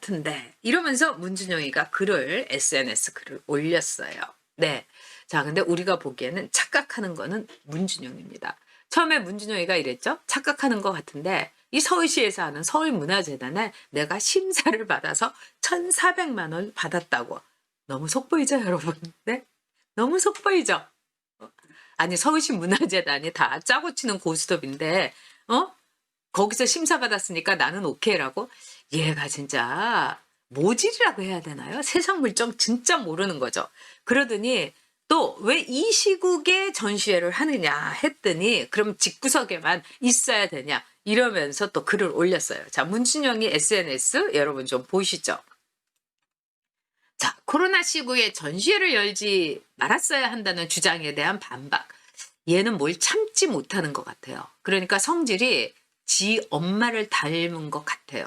같은데 이러면서 문준영이가 글을 SNS 글을 올렸어요. 네. 자, 근데 우리가 보기에는 착각하는 거는 문준영입니다. 처음에 문준영이가 이랬죠. 착각하는 것 같은데 이 서울시에서 하는 서울문화재단에 내가 심사를 받아서 1,400만 원 받았다고. 너무 속보이죠, 여러분? 네? 너무 속보이죠? 어? 아니, 서울시 문화재단이 다 짜고 치는 고스톱인데, 어? 거기서 심사 받았으니까 나는 오케이라고? 얘가 진짜 모질이라고 해야 되나요? 세상 물정 진짜 모르는 거죠. 그러더니 또 왜 이 시국에 전시회를 하느냐 했더니 그럼 집구석에만 있어야 되냐 이러면서 또 글을 올렸어요. 자, 문준영이 SNS 여러분 좀 보시죠. 자, 코로나 시국에 전시회를 열지 말았어야 한다는 주장에 대한 반박. 얘는 뭘 참지 못하는 것 같아요. 그러니까 성질이 지 엄마를 닮은 것 같아요.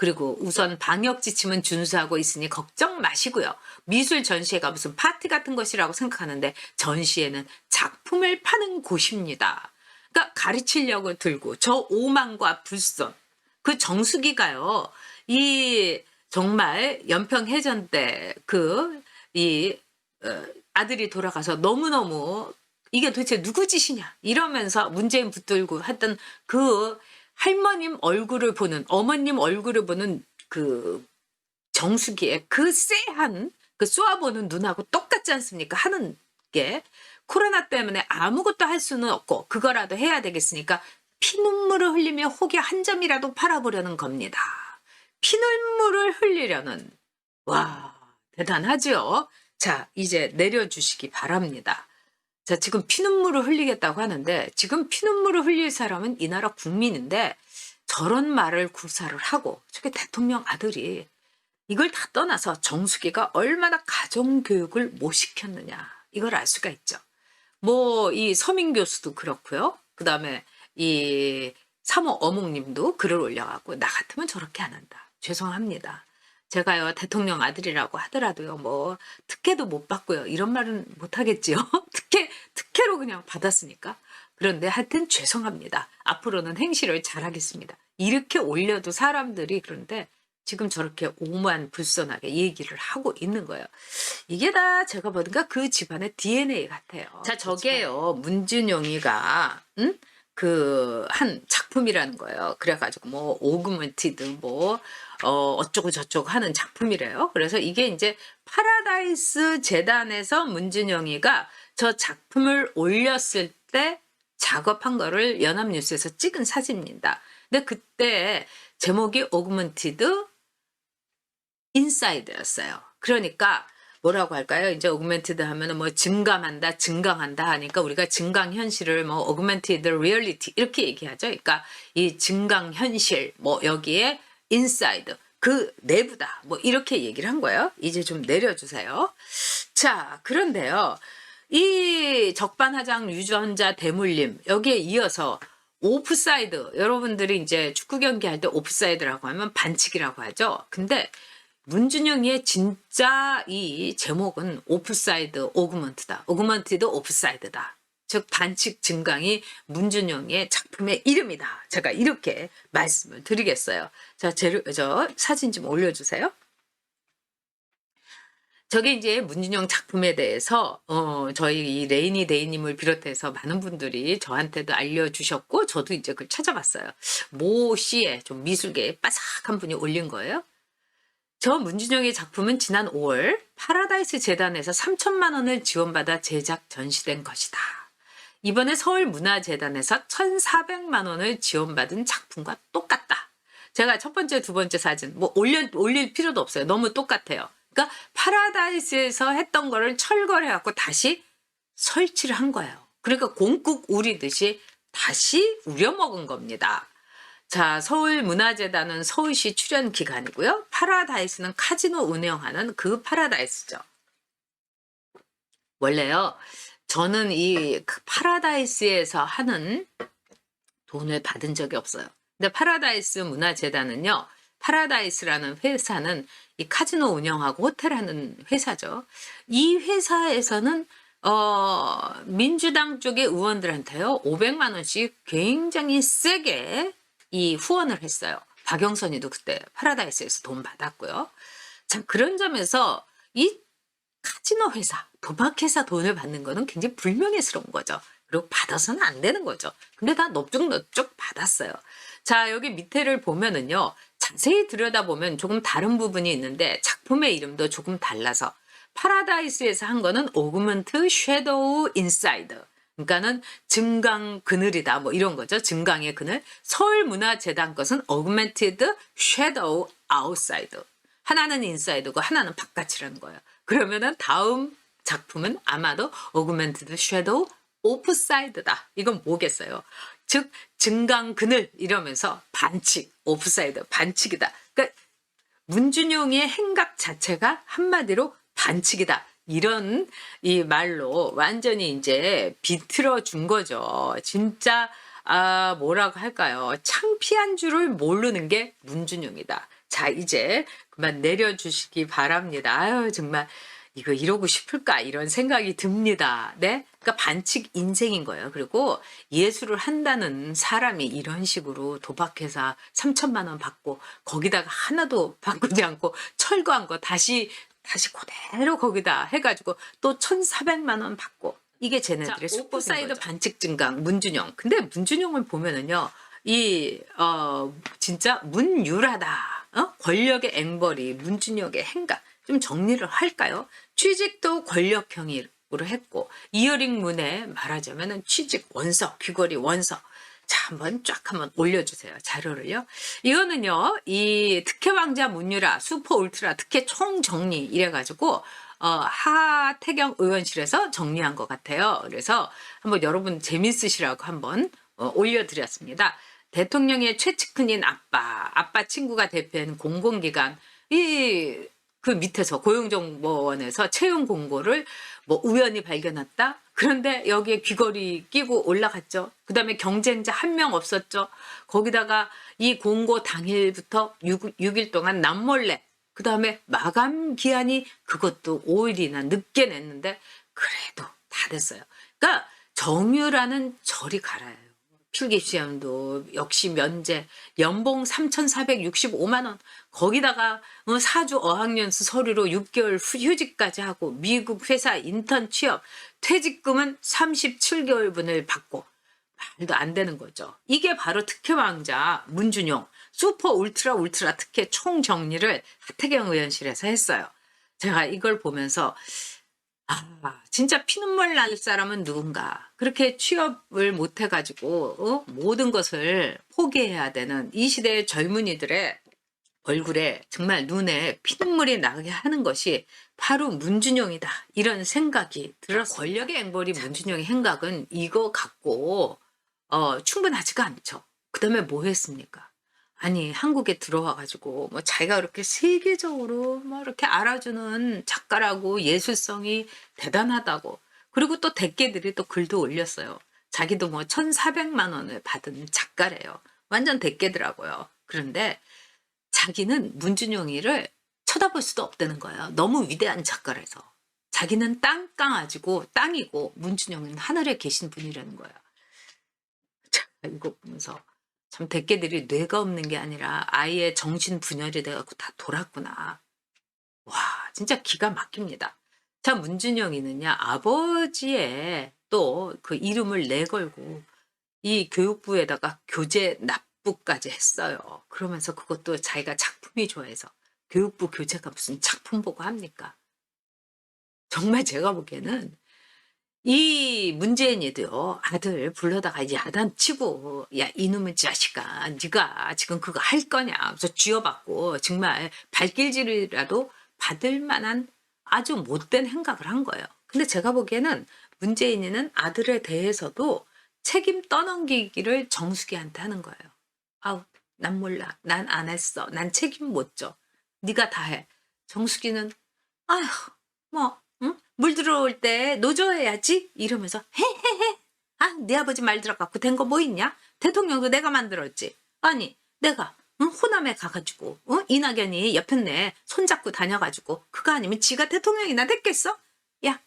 그리고 우선 방역 지침은 준수하고 있으니 걱정 마시고요. 미술 전시회가 무슨 파티 같은 것이라고 생각하는데 전시회는 작품을 파는 곳입니다. 그러니까 가르치려고 들고 저 오만과 불선 그 정수기가요. 이 정말 연평 해전 때 그이 어, 아들이 돌아가서 너무너무 이게 도대체 누구 짓이냐 이러면서 문재인 붙들고 했던 그 할머님 얼굴을 보는 어머님 얼굴을 보는 그 정수기에 그 쎄한 그 쏘아보는 눈하고 똑같지 않습니까? 하는 게 코로나 때문에 아무것도 할 수는 없고 그거라도 해야 되겠으니까 피눈물을 흘리며 혹여 한 점이라도 팔아보려는 겁니다. 피눈물을 흘리려는 와 대단하죠. 자 이제 내려주시기 바랍니다. 자 지금 피눈물을 흘리겠다고 하는데 지금 피눈물을 흘릴 사람은 이 나라 국민인데 저런 말을 구사를 하고 저게 대통령 아들이 이걸 다 떠나서 정수기가 얼마나 가정교육을 못 시켰느냐 이걸 알 수가 있죠. 뭐 이 서민 교수도 그렇고요. 그 다음에 이 사모 어묵님도 글을 올려갖고 나 같으면 저렇게 안 한다. 죄송합니다. 제가요 대통령 아들이라고 하더라도요 뭐 특혜도 못 받고요 이런 말은 못 하겠지요. 특혜 특혜로 그냥 받았으니까. 그런데 하여튼 죄송합니다. 앞으로는 행실을 잘하겠습니다. 이렇게 올려도 사람들이 그런데 지금 저렇게 오만 불선하게 얘기를 하고 있는 거예요. 이게 다 제가 보니까 그 집안의 DNA 같아요. 자, 저게요. 문준용이가 응? 그 한 작품이라는 거예요. 그래가지고 뭐 오그먼티드 뭐 어, 어쩌고 저쩌고 하는 작품이래요. 그래서 이게 이제 파라다이스 재단에서 문준영이가 저 작품을 올렸을 때 작업한 거를 연합뉴스에서 찍은 사진입니다. 근데 그때 제목이 오그먼티드 인사이드였어요. 그러니까 뭐라고 할까요? 이제 오그멘티드 하면은 뭐 증감한다, 증강한다 하니까 우리가 증강 현실을 뭐 오그멘티드 리얼리티 이렇게 얘기하죠. 그러니까 이 증강 현실 뭐 여기에 인사이드 그 내부다 뭐 이렇게 얘기를 한 거예요. 이제 좀 내려주세요. 자 그런데요. 이 적반하장 유전자 대물림 여기에 이어서 오프사이드 여러분들이 이제 축구 경기 할 때 오프사이드라고 하면 반칙이라고 하죠. 근데 문준영의 진짜 이 제목은 오프사이드 오그먼트다. 오그먼티드 오프사이드다. 즉 반칙 증강이 문준영의 작품의 이름이다. 제가 이렇게 말씀을 드리겠어요. 자, 재료, 저 사진 좀 올려주세요. 저게 이제 문준영 작품에 대해서 어 저희 이 레이니 데이님을 비롯해서 많은 분들이 저한테도 알려주셨고 저도 이제 그걸 찾아봤어요. 모 씨의 좀 미술계에 빠삭한 분이 올린 거예요. 저 문준영의 작품은 지난 5월 파라다이스 재단에서 3천만 원을 지원받아 제작 전시된 것이다. 이번에 서울문화재단에서 1,400만 원을 지원받은 작품과 똑같다. 제가 첫 번째, 두 번째 사진 뭐 올려, 올릴 필요도 없어요. 너무 똑같아요. 그러니까 파라다이스에서 했던 거를 철거를 해갖고 다시 설치를 한 거예요. 그러니까 공국 우리듯이 다시 우려먹은 겁니다. 자, 서울문화재단은 서울시 출연 기관이고요. 파라다이스는 카지노 운영하는 그 파라다이스죠. 원래요, 저는 이그 파라다이스에서 하는 돈을 받은 적이 없어요. 근데 파라다이스 문화재단은요, 파라다이스라는 회사는 이 카지노 운영하고 호텔 하는 회사죠. 이 회사에서는 어, 민주당 쪽의 의원들한테요, 500만 원씩 굉장히 세게 이 후원을 했어요. 박영선이도 그때 파라다이스에서 돈 받았고요. 자, 그런 점에서 이 카지노 회사, 도박 회사 돈을 받는 거는 굉장히 불명예스러운 거죠. 그리고 받아서는 안 되는 거죠. 근데 다 넙죽넙죽 받았어요. 자, 여기 밑에를 보면은요. 자세히 들여다보면 조금 다른 부분이 있는데 작품의 이름도 조금 달라서 파라다이스에서 한 거는 오그먼트 섀도우 인사이드. 그러니까는 증강 그늘이다 뭐 이런 거죠. 증강의 그늘. 서울문화재단 것은 어그멘티드 섀도우 아웃사이드. 하나는 인사이드고 하나는 바깥이라는 거예요. 그러면은 다음 작품은 아마도 어그멘티드 섀도우 오프사이드다. 이건 뭐겠어요? 즉 증강 그늘 이러면서 반칙 오프사이드 반칙이다. 그러니까 문준용의 행각 자체가 한마디로 반칙이다. 이런 이 말로 완전히 이제 비틀어 준 거죠. 진짜 아 뭐라고 할까요? 창피한 줄을 모르는 게 문준용이다. 자 이제 그만 내려주시기 바랍니다. 아유 정말 이거 이러고 싶을까 이런 생각이 듭니다. 네, 그러니까 반칙 인생인 거예요. 그리고 예술을 한다는 사람이 이런 식으로 도박회사 3천만 원 받고 거기다가 하나도 바꾸지 않고 철거한 거 다시 다시 그대로 거기다 해가지고 또 1,400만 원 받고 이게 쟤네들의 슈퍼사이드 반칙 증강 문준용. 근데 문준용을 보면은요. 이, 어, 진짜 문유라다. 어? 권력의 앵벌이 문준용의 행각. 좀 정리를 할까요? 취직도 권력형으로 했고, 이어링 문에 말하자면은 취직 원서, 귀걸이 원서. 자, 한번 쫙 한번 올려주세요. 자료를요. 이거는요, 이 특혜 왕자 문유라, 슈퍼 울트라 특혜 총 정리 이래가지고, 어, 하태경 의원실에서 정리한 것 같아요. 그래서 한번 여러분 재밌으시라고 한번 어, 올려드렸습니다. 대통령의 최측근인 아빠, 아빠 친구가 대표하는 공공기관, 이, 그 밑에서 고용정보원에서 채용 공고를 뭐 우연히 발견했다? 그런데 여기에 귀걸이 끼고 올라갔죠. 그 다음에 경쟁자 한 명 없었죠. 거기다가 이 공고 당일부터 6, 6일 동안 남몰래 그 다음에 마감 기한이 그것도 5일이나 늦게 냈는데 그래도 다 됐어요. 그러니까 정유라는 저리 갈아요. 필기시험도 역시 면제, 연봉 3,465만 원. 거기다가 어, 사주 어학연수 서류로 6개월 후- 휴직까지 하고 미국 회사 인턴 취업, 퇴직금은 37개월분을 받고 말도 안 되는 거죠. 이게 바로 특혜 왕자 문준용 슈퍼 울트라 울트라 특혜 총 정리를 하태경 의원실에서 했어요. 제가 이걸 보면서 아 진짜 피눈물 날 사람은 누군가 그렇게 취업을 못 해가지고 어? 모든 것을 포기해야 되는 이 시대의 젊은이들의 얼굴에 정말 눈에 피눈물이 나게 하는 것이 바로 문준용이다 이런 생각이 들었어요. 권력의 앵벌이 문준용의 행각은 이거 갖고 어, 충분하지가 않죠. 그 다음에 뭐 했습니까? 아니, 한국에 들어와가지고, 뭐, 자기가 그렇게 세계적으로, 뭐, 이렇게 알아주는 작가라고 예술성이 대단하다고. 그리고 또 대깨들이 또 글도 올렸어요. 자기도 뭐, 1,400만 원을 받은 작가래요. 완전 대깨더라고요. 그런데 자기는 문준용이를 쳐다볼 수도 없다는 거예요. 너무 위대한 작가라서. 자기는 땅강아지고 땅이고 문준용은 하늘에 계신 분이라는 거예요. 자, 이거 보면서 참 대깨들이 뇌가 없는 게 아니라 아예 정신 분열이 돼갖고 다 돌았구나. 와, 진짜 기가 막힙니다. 자, 문준영이는요, 아버지의 또 그 이름을 내걸고 이 교육부에다가 교재 납부까지 했어요. 그러면서 그것도 자기가 작품이 좋아해서 교육부 교재가 무슨 작품 보고 합니까? 정말 제가 보기에는 이 문재인이도요 아들 불러다가 야단치고 야 이놈의 자식아 네가 지금 그거 할 거냐 그래서 쥐어받고 정말 발길질이라도 받을 만한 아주 못된 행각을 한 거예요. 근데 제가 보기에는 문재인이는 아들에 대해서도 책임 떠넘기기를 정수기한테 하는 거예요. 아우 난 몰라 난 안 했어 난 책임 못 져. 네가 다 해. 정수기는 아휴 뭐 응? 물 들어올 때 노조해야지. 이러면서 해해해 아네 아버지 말 들어갖고 된 거 뭐 있냐? 대통령도 내가 만들었지. 아니 내가 응? 호남에 가가지고 응? 이낙연이 옆에 내 손잡고 다녀가지고 그거 아니면 지가 대통령이나 됐겠어? 야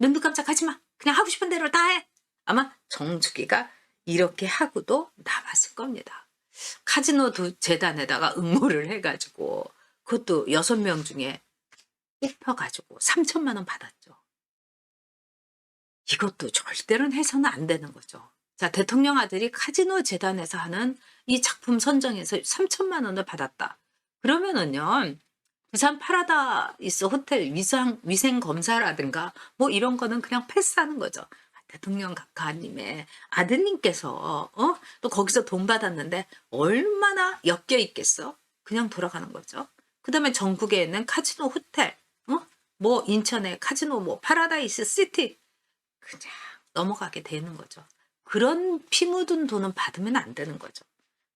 눈도 깜짝하지 마. 그냥 하고 싶은 대로 다 해. 아마 정수기가 이렇게 하고도 나왔을 겁니다. 카지노 도 재단에다가 응모를 해가지고 그것도 여섯 명 중에 뽑혀가지고 3천만 원 받았죠. 이것도 절대로 해서는 안 되는 거죠. 자, 대통령 아들이 카지노 재단에서 하는 이 작품 선정에서 3천만 원을 받았다. 그러면은요, 부산 파라다이스 호텔 위상, 위생 검사라든가 뭐 이런 거는 그냥 패스하는 거죠. 아, 대통령 각하님의 아드님께서 어? 또 거기서 돈 받았는데 얼마나 엮여 있겠어? 그냥 돌아가는 거죠. 그 다음에 전국에 있는 카지노 호텔, 어? 뭐 인천의 카지노 뭐 파라다이스 시티 그냥 넘어가게 되는 거죠. 그런 피 묻은 돈은 받으면 안 되는 거죠.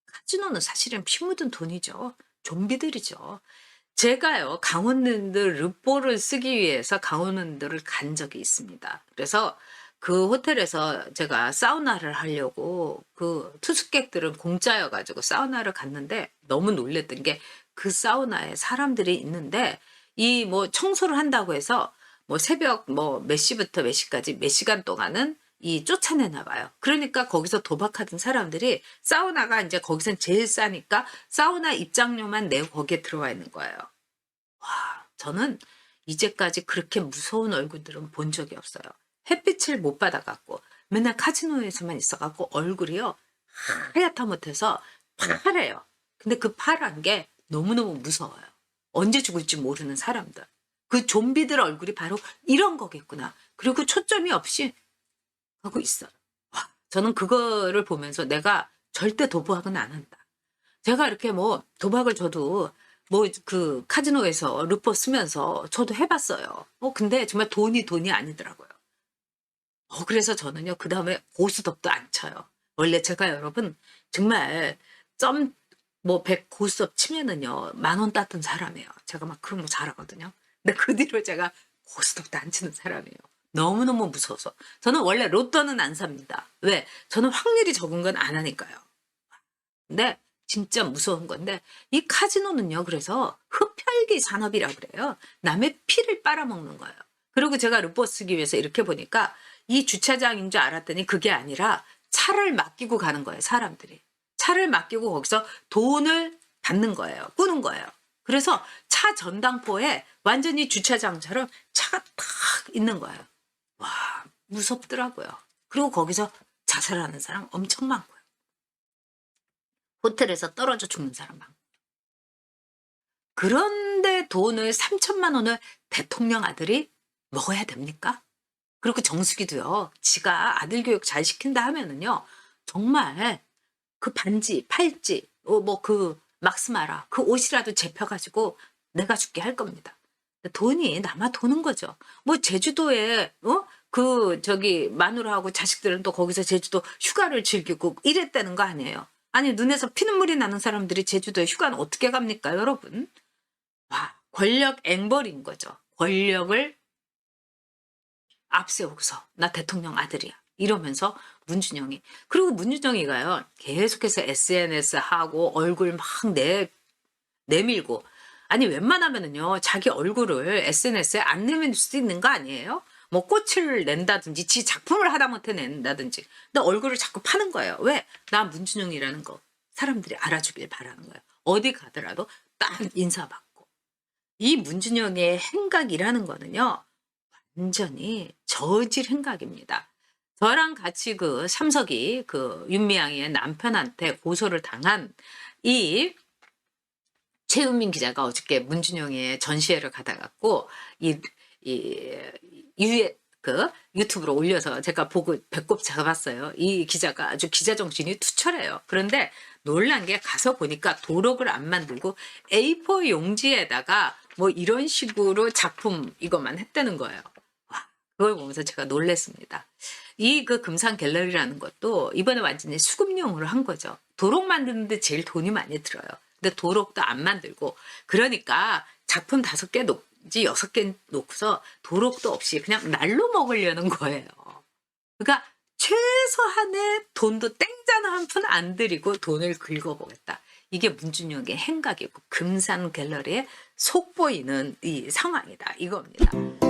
카지노는 사실은 피 묻은 돈이죠. 좀비들이죠. 제가요, 강원랜드 르뽀를 쓰기 위해서 강원랜드를 간 적이 있습니다. 그래서 그 호텔에서 제가 사우나를 하려고 그 투숙객들은 공짜여가지고 사우나를 갔는데 너무 놀랬던 게 그 사우나에 사람들이 있는데 이 뭐 청소를 한다고 해서 뭐 새벽 뭐 몇 시부터 몇 시까지 몇 시간 동안은 이 쫓아내나 봐요. 그러니까 거기서 도박하던 사람들이 사우나가 이제 거기선 제일 싸니까 사우나 입장료만 내고 거기에 들어와 있는 거예요. 와, 저는 이제까지 그렇게 무서운 얼굴들은 본 적이 없어요. 햇빛을 못 받아갖고 맨날 카지노에서만 있어갖고 얼굴이요 하얗다 못해서 파래요. 근데 그 파란 게 너무너무 무서워요. 언제 죽을지 모르는 사람들. 그 좀비들 얼굴이 바로 이런 거겠구나. 그리고 초점이 없이 하고 있어요. 와, 저는 그거를 보면서 내가 절대 도박은 안 한다. 제가 이렇게 뭐 도박을 저도 뭐 그 카지노에서 루퍼 쓰면서 저도 해봤어요. 어 근데 정말 돈이 돈이 아니더라고요. 어 그래서 저는요 그 다음에 고스톱도 안 쳐요. 원래 제가 여러분 정말 점 뭐 100 고스톱 치면은요 만 원 땄던 사람이에요. 제가 막 그런 거 잘하거든요. 근데 그 뒤로 제가 고스톱도 안 치는 사람이에요. 너무너무 무서워서. 저는 원래 로또는 안 삽니다. 왜? 저는 확률이 적은 건 안 하니까요. 근데 진짜 무서운 건데 이 카지노는요. 그래서 흡혈귀 산업이라고 그래요. 남의 피를 빨아먹는 거예요. 그리고 제가 루퍼 쓰기 위해서 이렇게 보니까 이 주차장인 줄 알았더니 그게 아니라 차를 맡기고 가는 거예요. 사람들이. 차를 맡기고 거기서 돈을 받는 거예요. 꾸는 거예요. 그래서 차 전당포에 완전히 주차장처럼 차가 탁 있는 거예요. 와, 무섭더라고요. 그리고 거기서 자살하는 사람 엄청 많고요. 호텔에서 떨어져 죽는 사람 많고. 그런데 돈을 3천만 원을 대통령 아들이 먹어야 됩니까? 그리고 정수기도요. 지가 아들 교육 잘 시킨다 하면은요. 정말 그 반지, 팔찌, 뭐 그 막스마라 그 옷이라도 재펴가지고 내가 죽게 할 겁니다. 돈이 남아 도는 거죠. 뭐 제주도에 어? 그 저기 마누라하고 자식들은 또 거기서 제주도 휴가를 즐기고 이랬다는 거 아니에요. 아니 눈에서 피눈물이 나는 사람들이 제주도에 휴가는 어떻게 갑니까, 여러분? 와, 권력 앵벌인 거죠. 권력을 앞세우고서 나 대통령 아들이야. 이러면서 문준영이. 그리고 문준영이가요 계속해서 SNS 하고 얼굴 막 내, 내밀고. 아니 웬만하면은요 자기 얼굴을 SNS에 안 내밀 수도 있는 거 아니에요? 뭐 꽃을 낸다든지 지 작품을 하다못해 낸다든지. 근데 얼굴을 자꾸 파는 거예요. 왜? 나 문준영이라는 거 사람들이 알아주길 바라는 거예요. 어디 가더라도 딱 인사받고. 이 문준영의 행각이라는 거는요 완전히 저질 행각입니다 저랑 같이 그 삼석이 그 윤미향의 남편한테 고소를 당한 이 최은민 기자가 어저께 문준영의 전시회를 가다 갖고 이, 이, 유에, 그 유튜브로 올려서 제가 보고 배꼽 잡았어요. 이 기자가 아주 기자 정신이 투철해요. 그런데 놀란 게 가서 보니까 도록을 안 만들고 A4 용지에다가 뭐 이런 식으로 작품 이것만 했다는 거예요. 와, 그걸 보면서 제가 놀랬습니다. 이 그 금상 갤러리라는 것도 이번에 완전히 수급용으로 한 거죠. 도록 만드는데 제일 돈이 많이 들어요. 근데 도록도 안 만들고 그러니까 작품 다섯 개 놓지 여섯 개 놓고서 도록도 없이 그냥 날로 먹으려는 거예요. 그러니까 최소한의 돈도 땡잔 한푼 안 들이고 돈을 긁어보겠다. 이게 문준영의 행각이고 금산 갤러리에 속보이는 이 상황이다. 이겁니다.